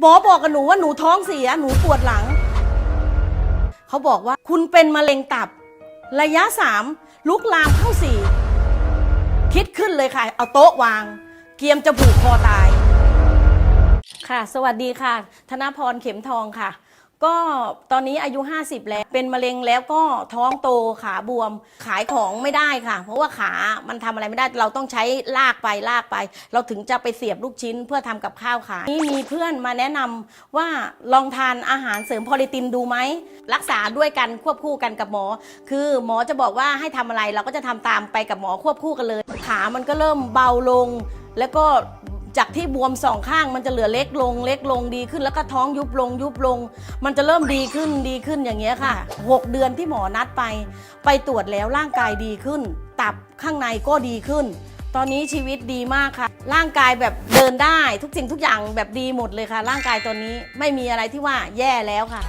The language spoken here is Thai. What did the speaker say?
หมอบอกกับหนูว่าหนูท้องเสีย หนูปวดหลัง เขาบอกว่าคุณเป็นมะเร็งตับ ระยะสามลุกลามเข้าสี่คิดขึ้นเลยค่ะ เอาโต๊ะวาง เกียมจะผูกคอตาย ค่ะ สวัสดีค่ะ ธนพรเข็มทองค่ะ ก็ตอนนี้อายุ 50 แล้วเป็นมะเร็งแล้วก็ท้องโตขาบวมขายของไม่ได้ค่ะ เพราะว่าขามันทำอะไรไม่ได้เราต้องใช้ลากไปลากไป เราถึงจะไปเสียบลูกชิ้นเพื่อทำกับข้าวขายนี่มีเพื่อนมาแนะนำว่าลองทานอาหารเสริมพอลิตินดูไหมรักษาด้วยกันควบคู่กันกับหมอ คือหมอจะบอกว่าให้ทำอะไรเราก็จะทำตามไปกับหมอควบคู่กันเลย ขามันก็เริ่มเบาลง แล้วก็ จากที่บวมสองข้างมันจะเหลือเล็กลง เล็กลงดีขึ้นแล้วก็ท้องยุบลงยุบลง มันจะเริ่มดีขึ้นดีขึ้นอย่างเงี้ยค่ะ 6 เดือนที่หมอนัดไป ไปตรวจแล้วร่างกายดีขึ้น ตับข้างในก็ดีขึ้น ตอนนี้ชีวิตดีมากค่ะ ร่างกายแบบเดินได้ทุกสิ่งทุกอย่างแบบดีหมดเลยค่ะ ร่างกายตอนนี้ไม่มีอะไรที่ว่าแย่แล้วค่ะ